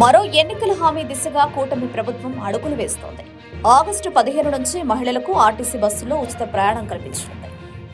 మరో ఎన్నికల హామీ దిశగా కూటమి ప్రభుత్వం అడుగులు వేస్తోంది. ఆగస్టు పదిహేను నుంచి మహిళలకు ఆర్టీసీ బస్సులో ఉచిత ప్రయాణం కల్పించింది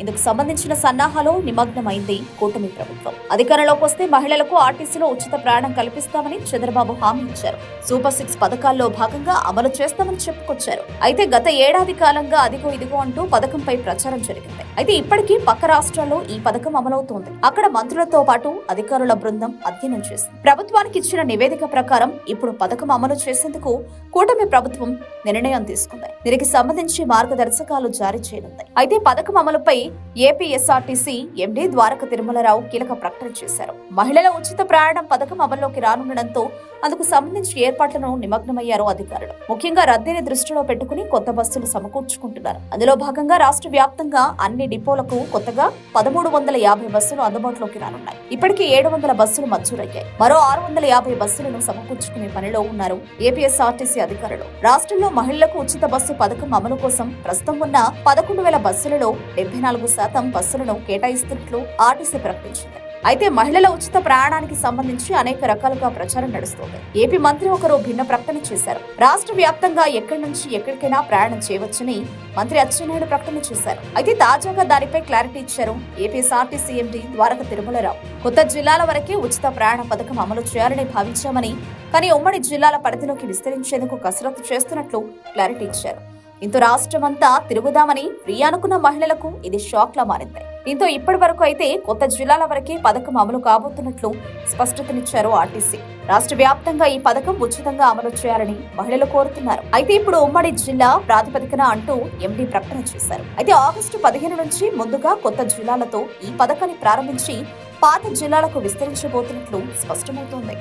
ఇందుకు సంబంధించిన సన్నాహాలు నిమగ్నమైంది కూటమి ప్రభుత్వం. అధికారంలోకి వస్తే మహిళలకు ఆర్టీసీలో ఉచిత ప్రయాణం కల్పిస్తామని చంద్రబాబు హామీ ఇచ్చారు. సూపర్ సిక్స్ పథకాల్లో భాగంగా అమలు చేస్తామని చెప్పుకొచ్చారు. అయితే గత ఏడాది కాలంగా అదిగో ఇదిగో అంటూ పథకంపై ప్రచారం జరిగింది. అయితే ఇప్పటికీ పక్క రాష్ట్రాల్లో ఈ పథకం అమలవుతోంది. అక్కడ మంత్రులతో పాటు అధికారుల బృందం అధ్యయనం చేసింది. ప్రభుత్వానికి ఇచ్చిన నివేదిక ప్రకారం ఇప్పుడు పథకం అమలు చేసేందుకు కూటమి ప్రభుత్వం నిర్ణయం తీసుకుంది. దీనికి సంబంధించి మార్గదర్శకాలు జారీ చేయనుంది. అయితే పథకం అమలుపై ఏపీఎస్ఆర్టీసీ ఎండీ ద్వారక తిరుమలరావు కీలక ప్రకటన చేశారు. మహిళల ఉచిత ప్రయాణం పథకం అమల్లోకి రానుండడంతో అందుకు సంబంధించి ఏర్పాట్లను నిమగ్నమయ్యారు అధికారులు. ముఖ్యంగా రద్దీని దృష్టిలో పెట్టుకుని కొత్త బస్సులు సమకూర్చుకుంటున్నారు. అందులో భాగంగా రాష్ట్ర వ్యాప్తంగా అన్ని డిపోలకు కొత్తగా పదమూడు వందల యాభై బస్సులు అందుబాటులోకి రానున్నాయి. ఇప్పటికే ఏడు వందల బస్సులు మంజూరయ్యాయి. మరో ఆరు వందల యాభై బస్సులను సమకూర్చుకునే పనిలో ఉన్నారు ఏపీఎస్ఆర్టీసీ అధికారులు. రాష్ట్రంలో మహిళలకు ఉచిత బస్సు పథకం అమలు కోసం ప్రస్తుతం ఉన్న పదకొండు వేల బస్సులలో డెబ్బై నాలుగు శాతం బస్సులను కేటాయిస్తున్నట్లు ఆర్టీసీ ప్రకటించింది. అయితే మహిళల ఉచిత ప్రయాణానికి సంబంధించి అనేక రకాలుగా ప్రచారం నడుస్తోంది. ఏపీ మంత్రి ఒకరు భిన్న ప్రకటన చేశారు. రాష్ట్ర వ్యాప్తంగా ఎక్కడి నుంచి ఎక్కడికైనా ప్రయాణం చేయవచ్చని మంత్రి అచ్చెన్నాయుడు ప్రకటన చేశారు. అయితే తాజాగా దానిపై క్లారిటీ ఇచ్చారు ఏపీఎస్ఆర్టీసీ ఎండీ ద్వారక తిరుమలరావు. కొత్త జిల్లాల వరకే ఉచిత ప్రయాణ పథకం అమలు చేయాలని భావించామని కానీ ఉమ్మడి జిల్లాల పరిధిలోకి విస్తరించేందుకు కసరత్తు చేస్తున్నట్లు క్లారిటీ ఇచ్చారు. దీంతో రాష్ట్రమంతా తిరుగుదామని ఫ్రీ అనుకున్న మహిళలకు ఇది షాక్ లా మారింది. దీంతో ఇప్పటి వరకు అయితే కొత్త జిల్లాల వరకే పథకం అమలు కాబోతున్నట్లు స్పష్టతనిచ్చారు ఆర్టీసీ. రాష్ట్ర వ్యాప్తంగా ఈ పథకం ఉచితంగా అమలు చేయాలని మహిళలు కోరుతున్నారు. అయితే ఇప్పుడు ఉమ్మడి జిల్లా ప్రాతిపదికన అంటూ ఎండీ ప్రకటన చేశారు. అయితే ఆగస్టు పదిహేను నుంచి ముందుగా కొత్త జిల్లాలతో ఈ పథకాన్ని ప్రారంభించి పాత జిల్లాలకు విస్తరించబోతున్నట్లు స్పష్టమవుతోంది.